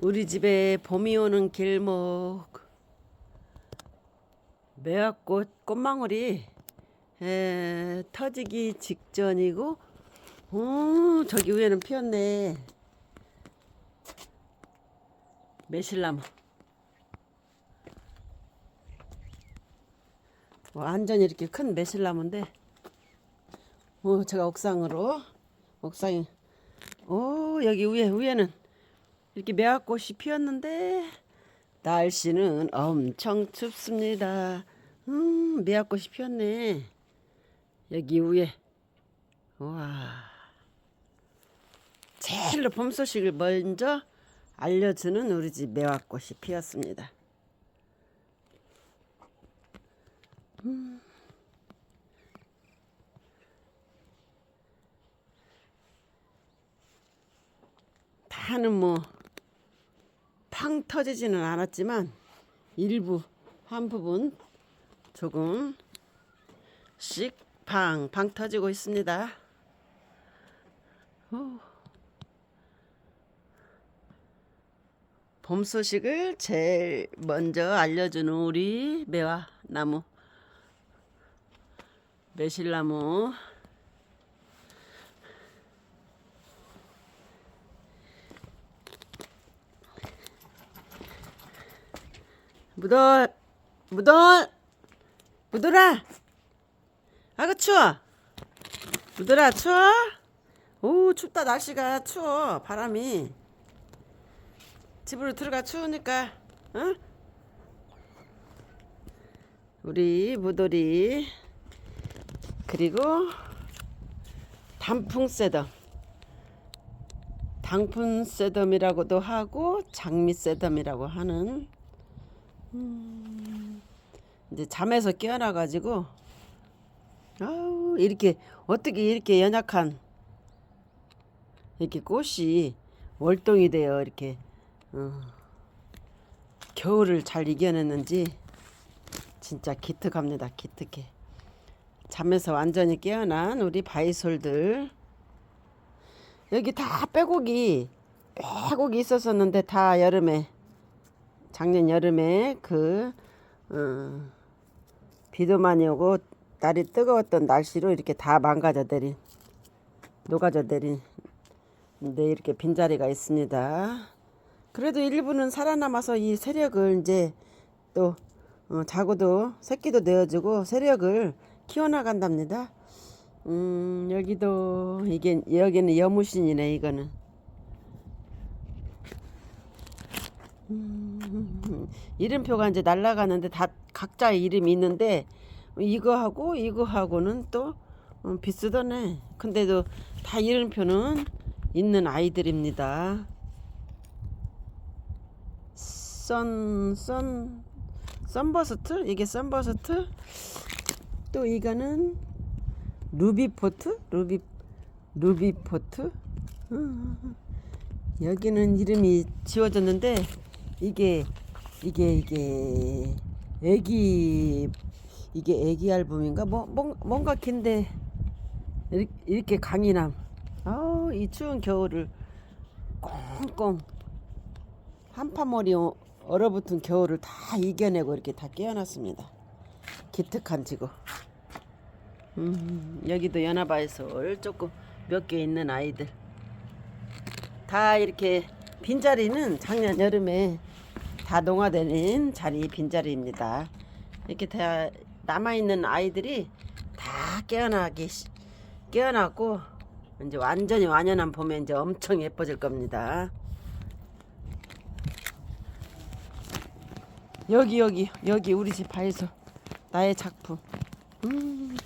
우리 집에 봄이 오는 길목 매화꽃 꽃망울이 에, 터지기 직전이고 오 저기 위에는 피었네. 매실나무. 완전히 이렇게 큰 매실나무인데 어, 제가 옥상으로 옥상에 오 여기 위에 위에는 이렇게 매화꽃이 피었는데 날씨는 엄청 춥습니다. 음 매화꽃이 피었네. 여기 위에 와 제일로 봄 소식을 먼저 알려주는 우리 집 매화꽃이 피었습니다. 다는 뭐 팡 터지지는 않았지만 일부 한 부분 조금씩 팡팡 터지고 있습니다. 오. 봄 소식을 제일 먼저 알려주는 우리 매화 나무 매실나무 무덜 무덜 무덜아 아가 추워. 무덜아 추워. 오 춥다 날씨가 추워 바람이. 집으로 들어가 추우니까 어? 우리 무돌이 그리고 단풍새덤. 단풍새덤이라고도 하고 장미새덤이라고 하는 이제 잠에서 깨어나 가지고 아우 이렇게 어떻게 이렇게 연약한 이렇게 꽃이 월동이 되어 이렇게. 어, 겨울을 잘 이겨냈는지 진짜 기특합니다 기특해. 잠에서 완전히 깨어난 우리 바이솔들. 여기 다 빼곡이 빼곡이 있었었는데 다 여름에 작년 여름에 그 어, 비도 많이 오고 날이 뜨거웠던 날씨로 이렇게 다 망가져 내린 녹아져 내린 데 이렇게 빈자리가 있습니다. 그래도 일부는 살아남아서 이 세력을 이제 또 어, 자고도 새끼도 내어주고 세력을 키워나간답니다. 음 여기도 이게 여기는 여무신이네 이거는. 음, 이름표가 이제 날라가는데 다 각자 이름이 있는데 이거하고 이거하고는 또 어, 비슷하네. 근데도 다 이름표는 있는 아이들입니다. 선, 선, 선버스트? 이게 선버스트? 또 이거는 루비포트? 루비, 루비포트? 음, 여기는 이름이 지워졌는데 이게 이게 이게 애기 이게 애기 앨범인가? 뭐, 뭐 뭔가 긴데 이렇게, 이렇게 강인함. 아우 이 추운 겨울을 꽁꽁 한파머리 어- 얼어붙은 겨울을 다 이겨내고 이렇게 다 깨어났습니다. 기특한 지구 음, 여기도 연화바이솔 조금 몇 개 있는 아이들. 다 이렇게 빈자리는 작년 여름에 다 농화되는 자리 빈자리입니다. 이렇게 다 남아 있는 아이들이 다 깨어나기 시- 깨어나고 이제 완전히 완연한 봄에 이제 엄청 예뻐질 겁니다. 여기 여기 여기 우리 집 바에서 나의 작품. 음,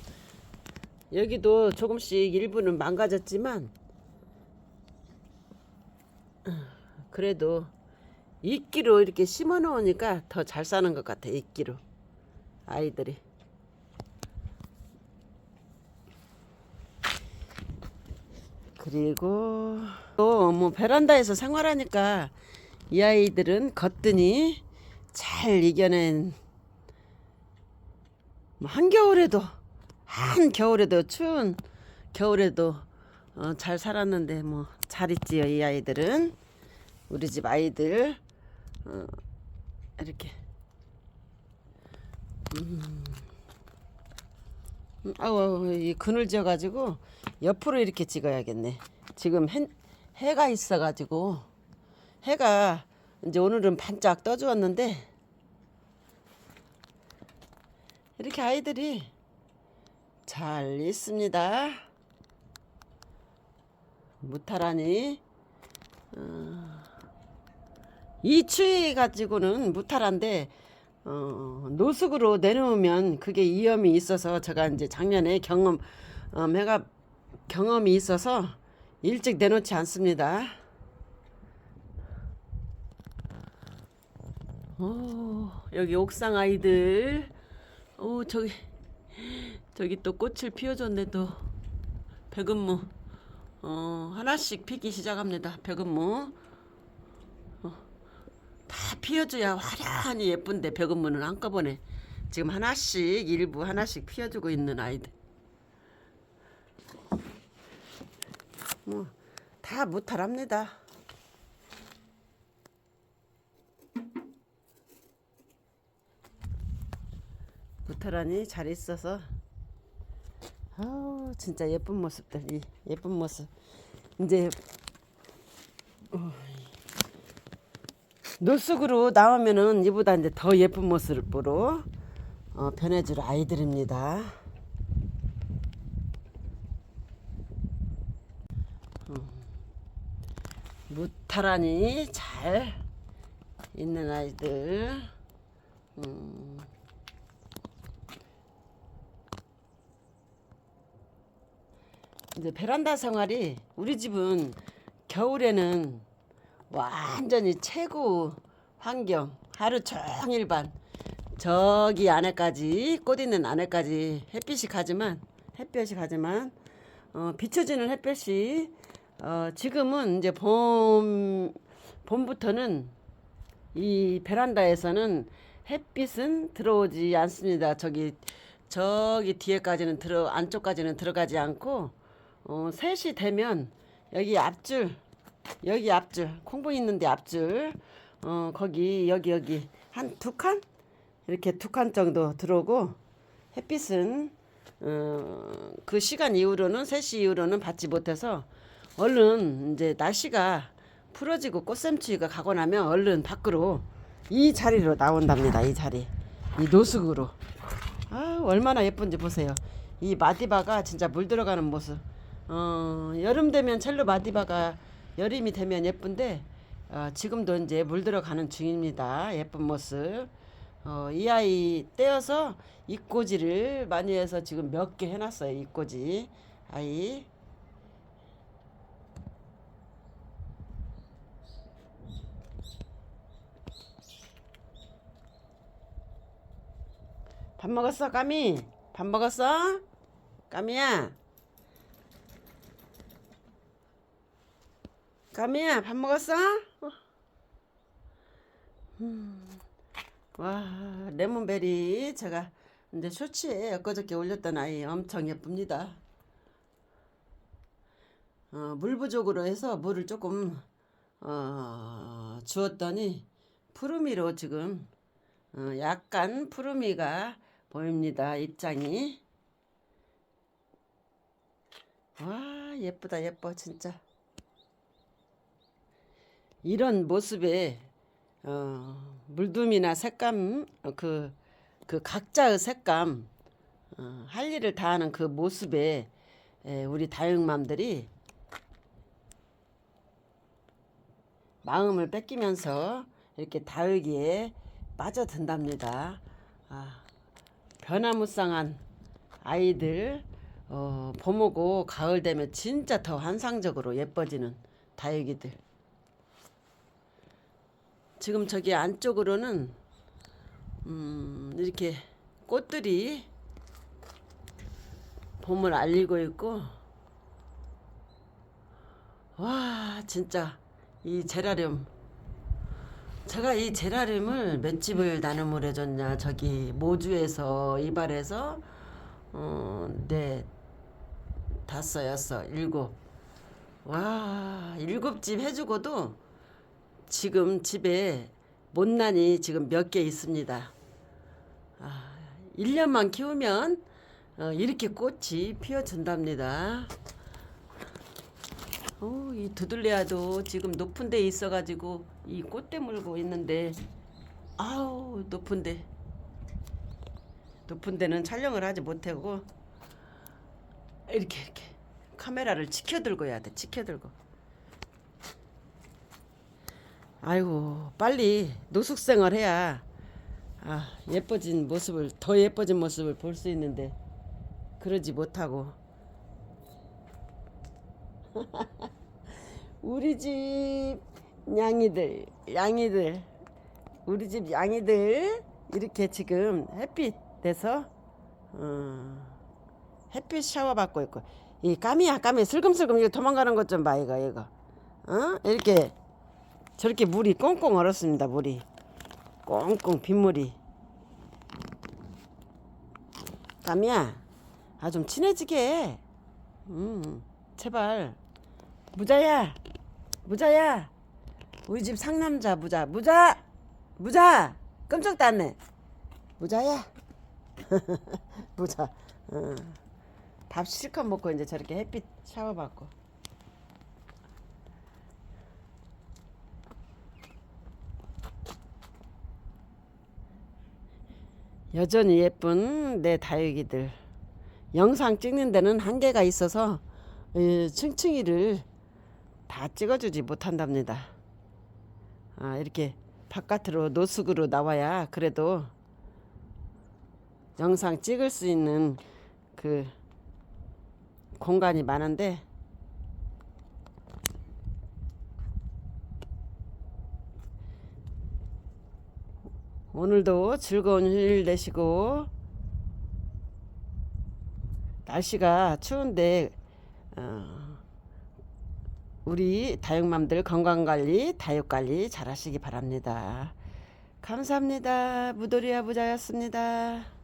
여기도 조금씩 일부는 망가졌지만 그래도 이끼로 이렇게 심어 놓으니까 더 잘 사는 것 같아 이끼로. 아이들이. 그리고 또 뭐 베란다에서 생활하니까 이 아이들은 걷더니 잘 이겨낸 뭐 한겨울에도 한겨울에도 추운 겨울에도 어, 잘 살았는데 뭐 잘 있지요 이 아이들은 우리 집 아이들. 어, 이렇게. 음, 음, 아우 이 그늘 지어가지고 옆으로 이렇게 찍어야겠네. 지금 해, 해가 있어가지고. 해가 이제 오늘은 반짝 떠주었는데. 이렇게 아이들이 잘 있습니다. 무탈하니. 어, 이 추위 가지고는 무탈한데 어, 노숙으로 내놓으면 그게 위험이 있어서 제가 이제 작년에 경험 어, 내가 경험이 있어서 일찍 내놓지 않습니다. 오, 여기 옥상 아이들. 오, 저기 저기 또 꽃을 피워줬네 또 백은무. 어, 하나씩 피기 시작합니다. 백은무. 어, 다 피워줘야 화려하니 예쁜데 백은무는 한꺼번에 지금 하나씩 일부 하나씩 피워주고 있는 아이들. 뭐 다 무탈합니다. 무탈하니 잘 있어서 아우 진짜 예쁜 모습들 이 예쁜 모습 이제 어, 노숙으로 나오면은 이보다 이제 더 예쁜 모습으로 어, 변해줄 아이들입니다. 무탈하니 잘 있는 아이들. 음. 이제 베란다 생활이 우리 집은 겨울에는 완전히 최고 환경 하루 종일 반 저기 안에까지 꽃 있는 안에까지 햇빛이 가지만 햇볕이 가지만 어, 비춰지는 햇볕이 어, 지금은 이제 봄 봄부터는 이 베란다에서는 햇빛은 들어오지 않습니다. 저기 저기 뒤에까지는 들어 안쪽까지는 들어가지 않고 어, 3시 되면 여기 앞줄 여기 앞줄 콩분 있는데 앞줄 어, 거기 여기 여기 한 두 칸 이렇게 두 칸 정도 들어오고 햇빛은 어, 그 시간 이후로는 3시 이후로는 받지 못해서 얼른 이제 날씨가 풀어지고 꽃샘추위가 가고 나면 얼른 밖으로 이 자리로 나온답니다. 이 자리. 이 노숙으로. 아, 얼마나 예쁜지 보세요. 이 마디바가 진짜 물 들어가는 모습. 어, 여름 되면 첼로 마디바가 여름이 되면 예쁜데 어, 지금도 이제 물 들어가는 중입니다. 예쁜 모습. 어, 이 아이 떼어서 입꼬지를 많이 해서 지금 몇 개 해놨어요. 입꼬지 아이. 밥 먹었어, 까미? 밥 먹었어? 까미야? 까미야, 밥 먹었어? 어. 음. 와, 레몬베리 제가 이제 쇼츠에 엊그저께 올렸던 아이 엄청 예쁩니다. 어, 물 부족으로 해서 물을 조금 어, 주었더니 푸르미로 지금 어, 약간 푸르미가 보입니다. 입장이. 와, 예쁘다, 예뻐, 진짜. 이런 모습에 어, 물둠이나 색감 그, 그 각자의 색감 어, 할 일을 다하는 그 모습에 에, 우리 다육맘들이 마음을 뺏기면서 이렇게 다육이에 빠져든답니다. 아, 변화무쌍한 아이들 어, 봄 오고 가을 되면 진짜 더 환상적으로 예뻐지는 다육이들. 지금 저기 안쪽으로는 음, 이렇게 꽃들이 봄을 알리고 있고 와 진짜 이 제라늄. 제가 이 제라늄을 몇 집을 나눔을 해줬냐 저기 모주에서 이발해서 어네 다섯 여섯 일곱. 와 일곱 집 해주고도 지금 집에 못난이 지금 몇 개 있습니다. 아, 1년만 키우면 어, 이렇게 꽃이 피어준답니다. 어, 이 두들레아도 지금 높은 데 있어가지고 이 꽃대 물고 있는데 아우 높은 데 높은 데는 촬영을 하지 못하고 이렇게 이렇게 카메라를 치켜들고 해야 돼 치켜들고 아이고 빨리 노숙생을 해야 아 예뻐진 모습을 더 예뻐진 모습을 볼 수 있는데 그러지 못하고. 우리 집 양이들 양이들 우리 집 양이들 이렇게 지금 햇빛 돼서 어, 햇빛 샤워 받고 있고. 이 까미야 까미 슬금슬금 이거 도망가는 것 좀 봐 이거 이거. 어? 이렇게 저렇게 물이 꽁꽁 얼었습니다 물이. 꽁꽁 빗물이. 까미야 아 좀 친해지게 해. 음 제발. 무자야 무자야. 우리 집 상남자 무자 무자 무자. 깜짝도 안네. 무자야. 무자. 어. 밥 실컷 먹고 이제 저렇게 햇빛 샤워 받고 여전히 예쁜 내 다육이들 영상 찍는 데는 한계가 있어서 이 층층이를 다 찍어주지 못한답니다. 아, 이렇게 바깥으로 노숙으로 나와야 그래도 영상 찍을 수 있는 그 공간이 많은데 오늘도 즐거운 일 되시고 날씨가 추운데 어, 우리 다육맘들 건강관리 다육관리 잘 하시기 바랍니다. 감사합니다. 무도리 아부자였습니다.